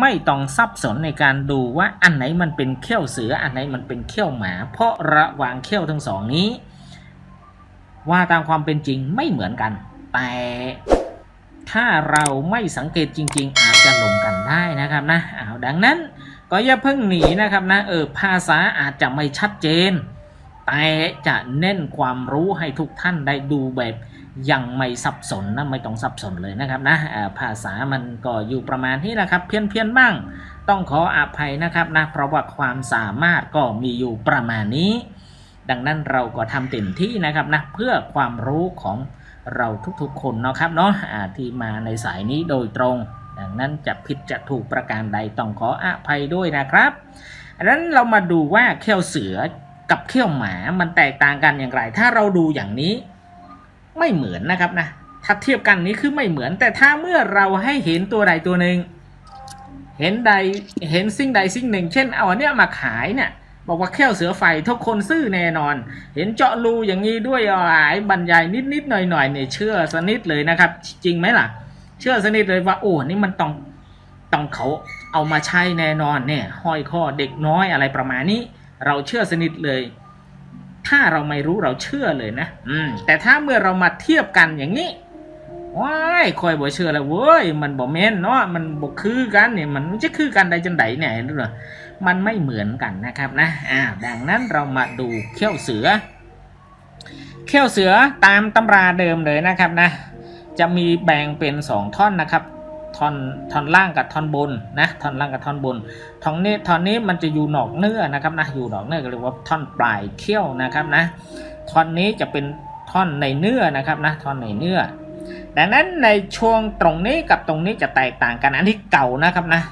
ไม่ต้องซับสนในการดูว่าอันไหนมันเป็นเขี้ยวเสืออันไหนมันเป็นเขี้ยวหมา เพราะระหว่างเขี้ยวทั้งสองนี้ ว่าตามความเป็นจริงไม่เหมือนกัน แต่ถ้าเราไม่สังเกตจริง ๆ อาจจะหลงกันได้นะครับนะอาดังนั้นก็อย่าเพิ่งหนีนะครับนะเออภาษาอาจจะไม่ชัดเจน แต่จะเน้นความรู้ให้ทุกท่านได้ดูแบบ ยังไม่สับสนนะไม่ต้องสับสนเลยนะครับนะภาษามันก็อยู่ประมาณนี้แหละครับเพี้ยนเพี้ยนบ้าง ต้องขออภัยนะครับนะเพราะว่าความสามารถก็มีอยู่ประมาณนี้ ดังนั้นเราก็ทำเต็มที่นะครับนะเพื่อความรู้ของเราทุกๆคนนะครับเนาะที่มาในสายนี้โดยตรง ดังนั้นจะผิดจะถูกประการใดต้องขออภัยด้วยนะครับดังนั้นเรามาดูว่าเขี้ยวเสือกับเขี้ยวหมามันแตกต่างกันอย่างไร ถ้าเราดูอย่างนี้ ไม่เหมือนนะครับนะถ้าเทียบกันนี้คือไม่เหมือน แต่ถ้าเมื่อเราให้เห็นตัวใดตัวหนึ่งเห็นใดเห็นสิ่งใดสิ่งหนึ่ง เช่นเอาอันเนี้ยมาขายเนี่ยบอกว่าแค่วเสือไฟทุกคนซื้อแน่นอน เห็นเจาะรูอย่างนี้ด้วยอ๋อหายบรรยายนิดนิดหน่อยหน่อยเนี่ยเชื่อสนิทเลยนะครับ จริงไหมล่ะ เชื่อสนิทเลยว่าโอ้นี่มันต้องต้องเขาเอามาใช้แน่นอนเนี่ยห้อยข้อเด็กน้อยอะไรประมาณนี้ เราเชื่อสนิทเลย ถ้าเราไม่รู้เราเชื่อเลยนะ อืม แต่ถ้าเมื่อเรามาเทียบกันอย่างนี้ว้ายคอยบ่เชื่อแล้วเว้ยมันบ่แม่นเนาะมันบ่คือกันเนี่ยมันจะคือกันได้จังไดเนี่ยรู้เหรอมันไม่เหมือนกันนะครับนะอ่าดังนั้นเรามาดูเขี้ยวเสือ เขี้ยวเสือตามตำราเดิมเลยนะครับนะ จะมีแบ่งเป็นสองท่อนนะครับ ท่อนท่อนล่างกับท่อนบนนะท่อนล่างกับท่อนบนท่อนนี้ท่อนนี้มันจะอยู่หนอกเนื้อนะครับนะอยู่หนอกเนื้อก็เรียกว่าท่อนปลายเขี้ยวนะครับนะท่อนนี้จะเป็นท่อนในเนื้อนะครับนะท่อนในเนื้อดังนั้นในช่วงตรงนี้กับตรงนี้จะแตกต่างกันอันที่เก่านะครับนะ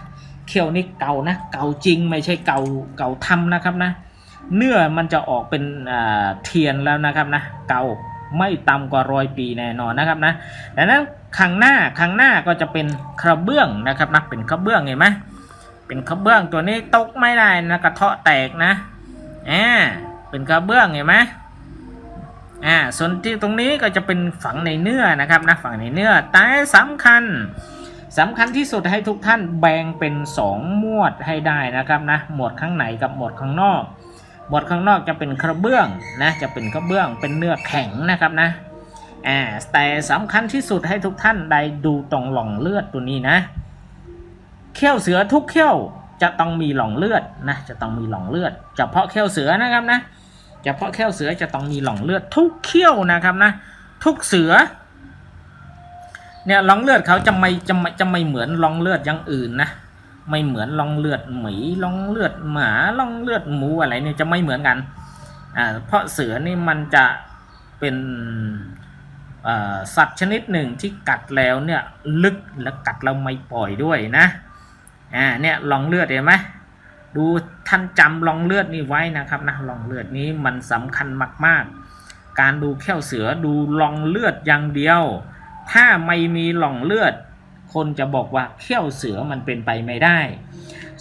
เขี้ยวนี่เก่านะเก่าจริงไม่ใช่เก่าเก่าทำนะครับนะ เนื้อมันจะออกเป็นเทียนแล้วนะครับนะเก่าไม่ต่ำกว่าร้อยปีแน่นอนนะครับนะดังนั้น ข้างหน้าข้างหน้าก็จะเป็นกระเบื้องนะครับนะเป็นกระเบื้องเห็นไหมเป็นกระเบื้องตัวนี้ตกไม่ได้นะกระเทาะแตกนะอ่าเป็นกระเบื้องเห็นไหมอ่าส่วนที่ตรงนี้ก็จะเป็นฝังในเนื้อนะครับนะฝังในเนื้อแต่สำคัญสำคัญที่สุดให้ทุกท่านแบ่งเป็นสองหมวดให้ได้นะครับนะหมวดข้างในกับหมวดข้างนอก หมวดข้างนอกจะเป็นกระเบื้องนะจะเป็นกระเบื้องเป็นเนื้อแข็งนะครับนะ อ่าแต่สำคัญที่สุดให้ทุกท่านได้ดูตรงหล่องเลือดตัวนี้นะ เขี้ยวเสือทุกเขี้ยวจะต้องมีหล่องเลือดนะ จะต้องมีหล่องเลือด เฉพาะเขี้ยวเสือนะครับนะ เฉพาะแค่วเสือจะต้องมีหล่องเลือดทุกเขี้ยวนะครับนะ ทุกเสือ เนี่ยหล่องเลือดเขาจะไม่จะไม่จะไม่เหมือนหล่องเลือดอย่างอื่นนะ ไม่เหมือนหล่องเลือดหมีหล่องเลือดหมาหล่องเลือดหมูอะไรเนี่ยจะไม่เหมือนกัน อ่า เพราะเสือนี่มันจะเป็น สัตว์ชนิดหนึ่งที่กัดแล้วเนี่ยลึกและกัดเราไม่ปล่อยด้วยนะอ่าเนี่ยหลองเลือดเห็นไหมดูท่านจำลองเลือดนี่ไว้นะครับนะลองเลือดนี้มันสำคัญมาก ๆ การดูแค่วเสือดูลองเลือดอย่างเดียว ถ้าไม่มีหลองเลือด คนจะบอกว่าเขี้ยวเสือมันเป็นไปไม่ได้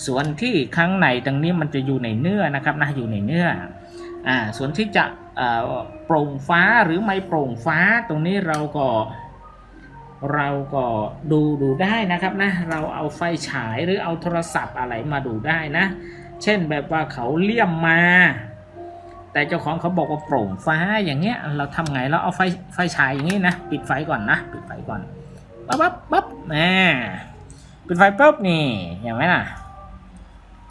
ส่วนที่ข้างในตรงนี้มันจะอยู่ในเนื้อนะครับนะอยู่ในเนื้อ อ่าส่วนที่จะโปร่งฟ้าหรือไม่โปร่งฟ้าตรงนี้เราก็เราก็ดูดูได้นะครับนะเราเอาไฟฉายหรือเอาโทรศัพท์อะไรมาดูได้นะ เช่นแบบว่าเขาเลี่ยมมา แต่เจ้าของเขาบอกว่าโปร่งฟ้าอย่างเงี้ยเราทำไงเราเอาไฟไฟฉายอย่างงี้นะปิดไฟก่อนนะปิดไฟก่อนปั๊บปั๊บปั๊บแหมปิดไฟปุ๊บนี่เห็นไหมล่ะ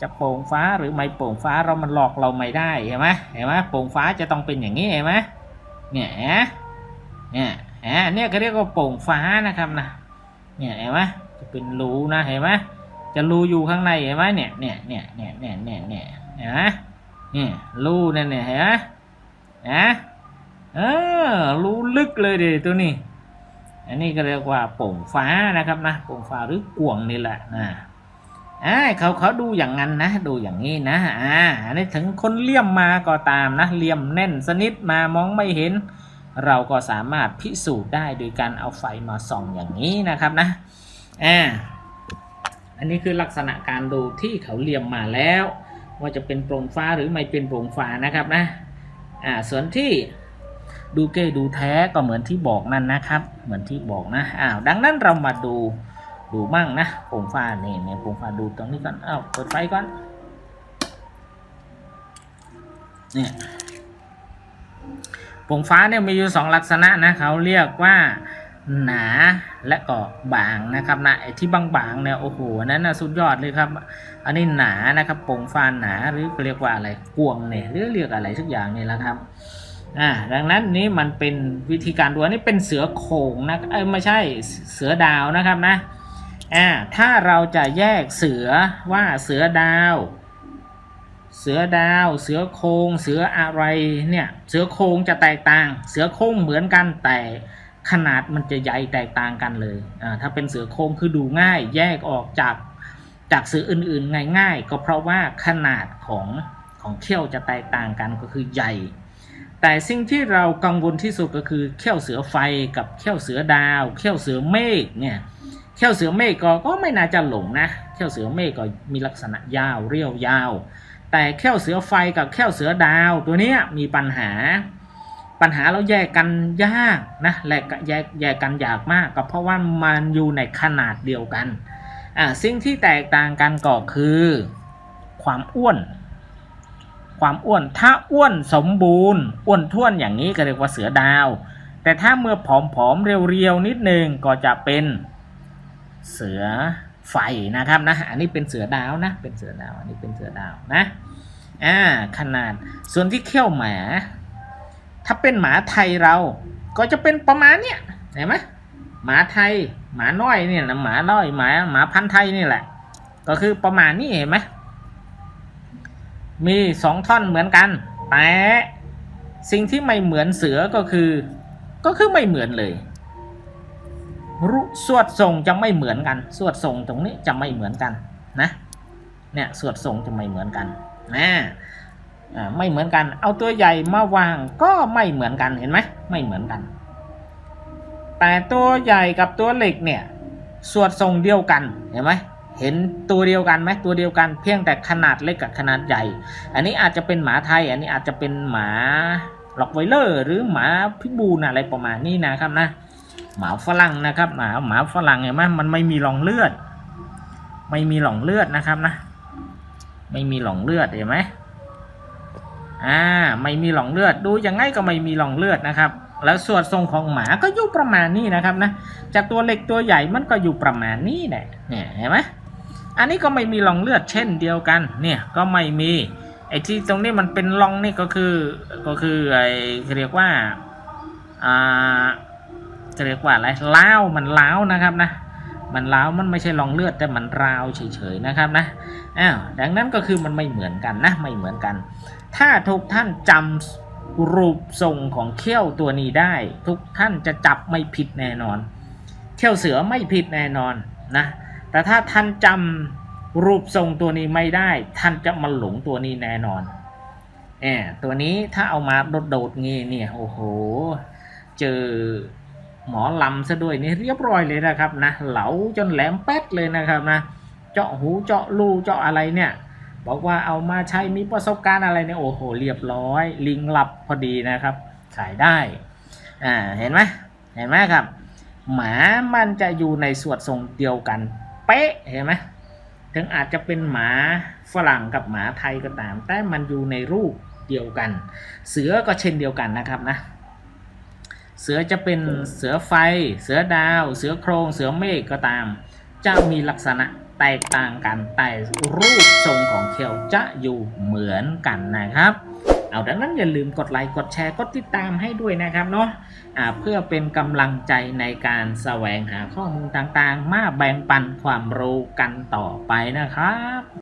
จะโปร่งฟ้าหรือไม่โปร่งฟ้าเรามันหลอกเราไม่ได้เห็นไหมเห็นไหมโปร่งฟ้าจะต้องเป็นอย่างนี้เห็นไหมเนี่ยเห็นไหมเนี่ยอ่าเนี่ยเขาเรียกว่าโปร่งฟ้านะครับนะเนี่ยเห็นไหมจะเป็นรูนะเห็นไหมจะรูอยู่ข้างในเห็นไหมเนี่ยเนี่ยเนี่ยเนี่ยเนี่ยเนี่ยเนี่ยเห็นไหมเนี่ยรูนั่นเนี่ยเห็นไหมนะเออรูลึกเลยเดี๋ยวตัวนี้ อันนี้ก็เรียกว่าโป่งฟ้านะครับนะโป่งฟ้าหรือกวงนี่แหละนะ อ่าเขาเขาดูอย่างนั้นนะ ดูอย่างนี้นะอ่าอันนี้ถึงคนเลี่ยมมาก็ตามนะเลี่ยมแน่นสนิทมามองไม่เห็น เราก็สามารถพิสูจน์ได้โดยการเอาไฟมาส่องอย่างนี้นะครับนะอ่าอันนี้คือลักษณะการดูที่เขาเลี่ยมมาแล้ว ว่าจะเป็นโปร่งฟ้าหรือไม่เป็นโปร่งฟ้านะครับนะอ่าส่วนที่ดูเก้ดูแท้ก็เหมือนที่บอกนั่นนะครับ เหมือนที่บอกนะอ้าวดังนั้นเรามาดู ดูมั่งนะโป่งฟ้าเนี่ยเนี่ยโป่งฟ้าดูตรงนี้ก่อนอ้าวเปิดไฟก่อนเนี่ยโป่งฟ้าเนี่ยมีอยู่สองลักษณะนะเขาเรียกว่าหนาและก็บางนะครับนะไอ้ที่บางๆเนี่ยโอ้โหนั้นนะสุดยอดเลยครับ อันนี้หนานะครับโป่งฟ้าหนาหรือเรียกว่าอะไรกวงเนี่ยหรือเรียกอะไรสักอย่างนี่แหละครับอ่าดังนั้นนี้มันเป็นวิธีการดูอันนี้เป็นเสือโขงนะเอ้ไม่ใช่เสือดาวนะครับนะ อ่าถ้าเราจะแยกเสือว่าเสือดาว เสือดาว เสือโครงเสืออะไรเนี่ยเสือโครงจะแตกต่าง เสือโครงเหมือนกันแต่ขนาดมันจะใหญ่แตกต่างกันเลยอ่าถ้าเป็นเสือโครงคือดูง่ายแยกออกจากจากเสืออื่นๆง่ายๆ ก็เพราะว่าขนาดของของเขี้ยวจะแตกต่างกันก็คือใหญ่ แต่สิ่งที่เรากังวลที่สุดก็คือเขี้ยวเสือไฟกับเขี้ยวเสือดาว เขี้ยวเสือเมฆเนี่ย เขี้ยวเสือเมฆก็ก็ไม่น่าจะหลงนะเขี้ยวเสือเมฆก็มีลักษณะยาวเรียวยาว แต่เขี้ยวเสือไฟกับเขี้ยวเสือดาวตัวนี้มีปัญหา ปัญหาเราแยกกันยากนะแลกแยกแยกกันยากมากก็เพราะว่ามันอยู่ในขนาดเดียวกันอ่าสิ่งที่แตกต่างกันก็คือ ความอ้วน ความอ้วนถ้าอ้วนสมบูรณ์อ้วนท้วนอย่างนี้ก็เรียกว่าเสือดาว แต่ถ้าเมื่อผอมๆเรียวๆนิดนึงก็จะเป็น เสือไฟนะครับนะอันนี้เป็นเสือดาวนะเป็นเสือดาวอันนี้เป็นเสือดาวนะอ่าขนาดส่วนที่เขี้ยวหมา ถ้าเป็นหมาไทยเราก็จะเป็นประมาณเนี้ยเห็นไหมหมาไทยหมาน้อยเนี่ยนะหมาน้อยหมาหมาพันธุ์ไทยนี่แหละ ก็คือประมาณนี้เห็นไหมมีสองท่อนเหมือนกันแต่สิ่งที่ไม่เหมือนเสือก็คือ ก็คือไม่เหมือนเลย รุสวดทรงจะไม่เหมือนกัน สวดทรงตรงนี้จะไม่เหมือนกันนะเนี่ยสวดทรงจะไม่เหมือนกันนะไม่เหมือนกัน เอาตัวใหญ่มาวางก็ไม่เหมือนกันเห็นไหมไม่เหมือนกัน แต่ตัวใหญ่กับตัวเล็กเนี่ยสวดทรงเดียวกันเห็นไหมเห็นตัวเดียวกันไหมตัวเดียวกันเพียงแต่ขนาดเล็กกับขนาดใหญ่ อันนี้อาจจะเป็นหมาไทย อันนี้อาจจะเป็นหมาล็อกไวเลอร์ หรือหมาพิบูลอะไรประมาณนี้นะครับนะ หมาฝรั่งนะครับหมาหมาฝรั่งเห็นไหมมันไม่มีหลองเลือด ไม่มีหลองเลือดนะครับนะ ไม่มีหลองเลือดเห็นไหมอ่าไม่มีหลองเลือดดูยังไงก็ไม่มีหลองเลือดนะครับ แล้วส่วนทรงของหมาก็อยู่ประมาณนี้นะครับนะจากตัวเล็กตัวใหญ่มันก็อยู่ประมาณนี้แหละเนี่ยเห็นไหมอันนี้ก็ไม่มีหลองเลือดเช่นเดียวกัน เนี่ยก็ไม่มีไอ้ที่ตรงนี้มันเป็นร่องนี่ก็คือก็คือไอ้เรียกว่าอ่า จะเรียกว่าอะไรล้าวมันล้าวนะครับนะมันล้าวมันไม่ใช่รองเลือดแต่มันราวเฉยๆนะครับนะอ้าวดังนั้นก็คือมันไม่เหมือนกันนะไม่เหมือนกัน ถ้าทุกท่านจำรูปทรงของเขี้ยวตัวนี้ได้ ทุกท่านจะจับไม่ผิดแน่นอน เขี้ยวเสือไม่ผิดแน่นอนนะแต่ถ้าท่านจำรูปทรงตัวนี้ไม่ได้ ท่านจะมาหลงตัวนี้แน่นอนแอบตัวนี้ถ้าเอามาโดดๆงี้เนี่ยโอ้โห เจอ หมอลำซะด้วยนี่เรียบร้อยเลยนะครับนะเหลาจนแหลมแป๊ดเลยนะครับนะเจาะหูเจาะรูเจาะอะไรเนี่ยบอกว่าเอามาใช้มีประสบการณ์อะไรเนี่ยโอ้โหเรียบร้อย ลิงหลับพอดีนะครับ ขายได้อ่าเห็นไหมเห็นไหมครับ หมามันจะอยู่ในส่วนทรงเดียวกัน เป๊ะเห็นไหมถึงอาจจะเป็นหมาฝรั่งกับหมาไทยก็ตาม แต่มันอยู่ในรูปเดียวกัน เสือก็เช่นเดียวกันนะครับนะ เสือจะเป็นเสือไฟ เสือดาว เสือโครง เสือเมฆก็ตาม จะมีลักษณะแตกต่างกันแต่รูปทรงของเขียวจะอยู่เหมือนกันนะครับ เอาดังนั้นอย่าลืมกดไลค์กดแชร์กดติดตามให้ด้วยนะครับเนาะะเพื่อเป็นกำลังใจในการแสวงหาข้อมูลต่างๆ มาแบ่งปันความรู้กันต่อไปนะครับ